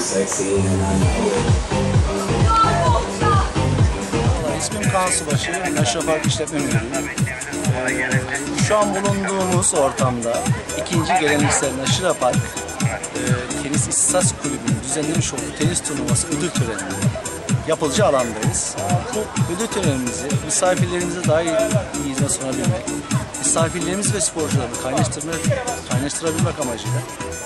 Sexy and I know. İsmim Kaan Subaşı, Naşra Park İşletme Müdürüyüm. Ee, Şu an bulunduğumuz ortamda ikinci geleneksel Naşra Park e, Tenis İstas Kulübü'nün düzenlemiş olduğu tenis turnuvası ödül töreni yapılacağı alandayız. Bu ödül törenimizi misafirlerimize daha iyi iyi hizmet sunabilmek, misafirlerimiz ve sporcuları kaynaştırmak, kaynaştırabilmek amacıyla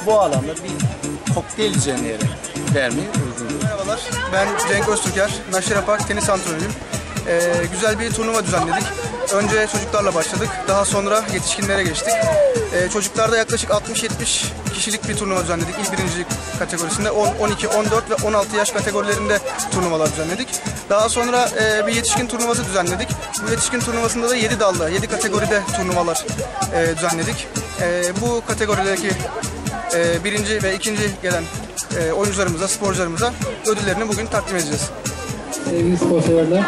bu alanda bir kokteyl düzenleyerek vermeyi uygun. Merhabalar, ben Cenk Öztürker, Naşira Park tenis antrenörüyüm. Ee, güzel bir turnuva düzenledik. Önce çocuklarla başladık, daha sonra yetişkinlere geçtik. Ee, çocuklarda yaklaşık 60-70 kişilik bir turnuva düzenledik. İlk birincilik kategorisinde 10, 12, 14 ve 16 yaş kategorilerinde turnuvalar düzenledik. Daha sonra e, bir yetişkin turnuvası düzenledik. Bu yetişkin turnuvasında da 7 dalda, 7 kategoride turnuvalar e, düzenledik. E, bu kategorideki e, birinci ve ikinci gelen e, oyuncularımıza, sporcularımıza ödüllerini bugün takdim edeceğiz. sevgili spor severler.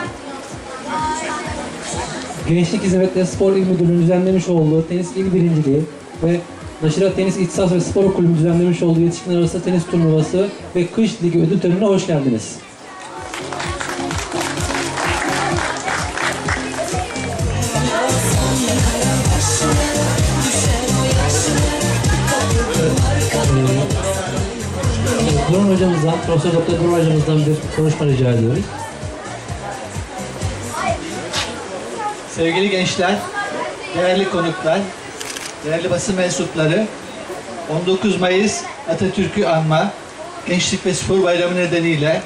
Gençlik Hizmetleri Spor İl Müdürlüğü'nün düzenlemiş olduğu tenis il birinciliği ve Naşira Tenis İhtisas ve Spor Kulübü düzenlemiş olduğu yetişkinler arası tenis turnuvası ve kış ligi ödül törenine hoş geldiniz. Duran hocamızdan, Profesör Doktor Duran hocamızdan bir konuşma rica ediyoruz. Sevgili gençler, değerli konuklar, değerli basın mensupları, 19 Mayıs Atatürk'ü anma Gençlik ve Spor Bayramı nedeniyle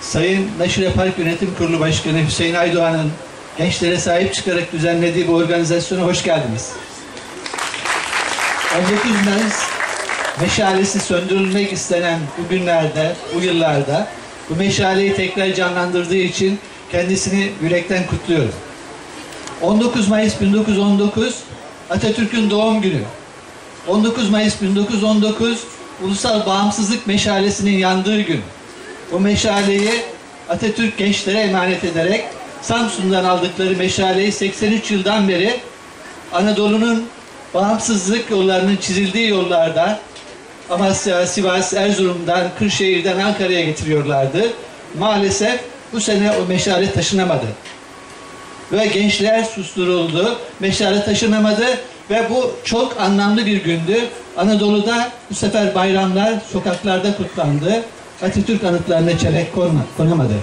Sayın Naşire Park Yönetim Kurulu Başkanı Hüseyin Aydoğan'ın gençlere sahip çıkarak düzenlediği bu organizasyona hoş geldiniz. 19 Mayıs meşalesi söndürülmek istenen bu günlerde, bu yıllarda bu meşaleyi tekrar canlandırdığı için kendisini yürekten kutluyorum. 19 Mayıs 1919 Atatürk'ün doğum günü. 19 Mayıs 1919 Ulusal Bağımsızlık Meşalesi'nin yandığı gün. Bu meşaleyi Atatürk gençlere emanet ederek Samsun'dan aldıkları meşaleyi 83 yıldan beri Anadolu'nun bağımsızlık yollarının çizildiği yollarda Amasya, Sivas, Erzurum'dan, Kırşehir'den Ankara'ya getiriyorlardı. Maalesef bu sene o meşale taşınamadı ve gençler susturuldu, meşale taşınamadı ve bu çok anlamlı bir gündü. Anadolu'da bu sefer bayramlar sokaklarda kutlandı. Atatürk anıtlarına çelenk konamadı.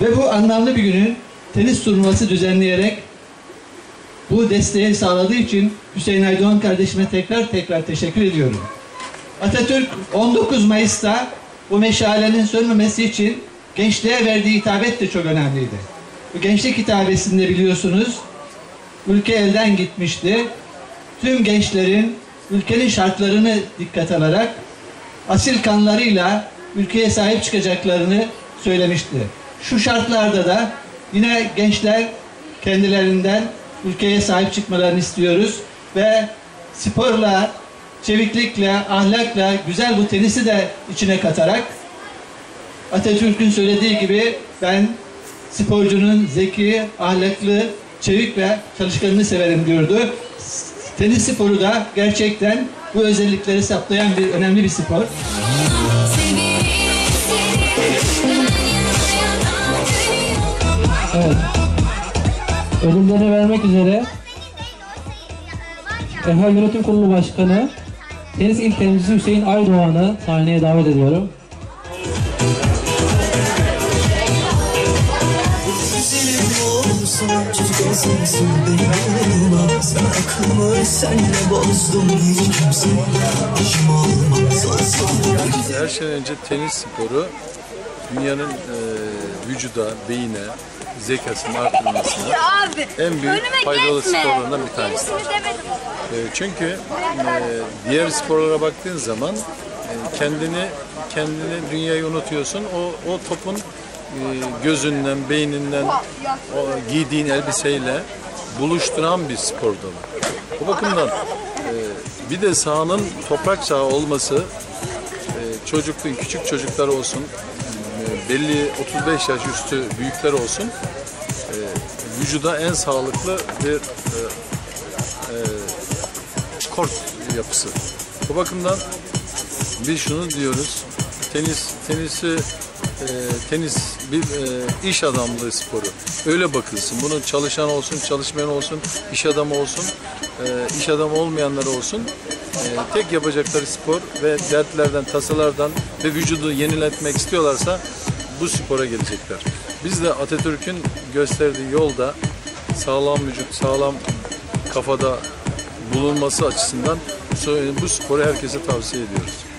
Ve bu anlamlı bir günün tenis turnuvası düzenleyerek bu desteği sağladığı için Hüseyin Aydoğan kardeşime tekrar tekrar teşekkür ediyorum. Atatürk 19 Mayıs'ta bu meşalenin sönmemesi için gençliğe verdiği hitabet de çok önemliydi. Gençlik hitabesinde biliyorsunuz ülke elden gitmişti. Tüm gençlerin ülkenin şartlarını dikkat alarak asil kanlarıyla ülkeye sahip çıkacaklarını söylemişti. Şu şartlarda da yine gençler kendilerinden ülkeye sahip çıkmalarını istiyoruz ve sporla, çeviklikle, ahlakla güzel bu tenisi de içine katarak Atatürk'ün söylediği gibi ben sporcunun zeki, ahlaklı, çevik ve çalışkanını severim diyordu. Tenis sporu da gerçekten bu özellikleri saplayan bir önemli bir spor. Evet. Ödüllerini vermek üzere EHA Yönetim Kurulu Başkanı Tenis İl Temsilcisi Hüseyin Aydoğan'ı sahneye davet ediyorum. Güzelim olsun çocuk olsun benim yanıma Sen aklımı senle bozdun hiç kimse İşim olmaz olsun Her şeyden önce tenis sporu dünyanın e, vücuda, beyine, zekasının artırılmasına Abi. en büyük faydalı geçme. sporlarından bir tanesi. E, çünkü e, diğer sporlara baktığın zaman e, kendini kendini dünyayı unutuyorsun. O o topun gözünden, beyninden, o giydiğin elbiseyle buluşturan bir spor dalı. Bu bakımdan e, bir de sahanın toprak saha olması e, çocukluğun küçük çocuklar olsun, e, belli 35 yaş üstü büyükler olsun, vücuda en sağlıklı bir kort yapısı. Bu bakımdan biz şunu diyoruz. Tenis tenisi e, tenis bir e, iş adamlığı sporu. Öyle bakılsın. Bunun çalışan olsun, çalışmayan olsun, iş adamı olsun, e, iş adamı olmayanlar olsun. E, tek yapacakları spor ve dertlerden, tasalardan ve vücudu yeniletmek istiyorlarsa bu spora gelecekler. Biz de Atatürk'ün gösterdiği yolda sağlam vücut, sağlam kafada bulunması açısından bu sporu herkese tavsiye ediyoruz.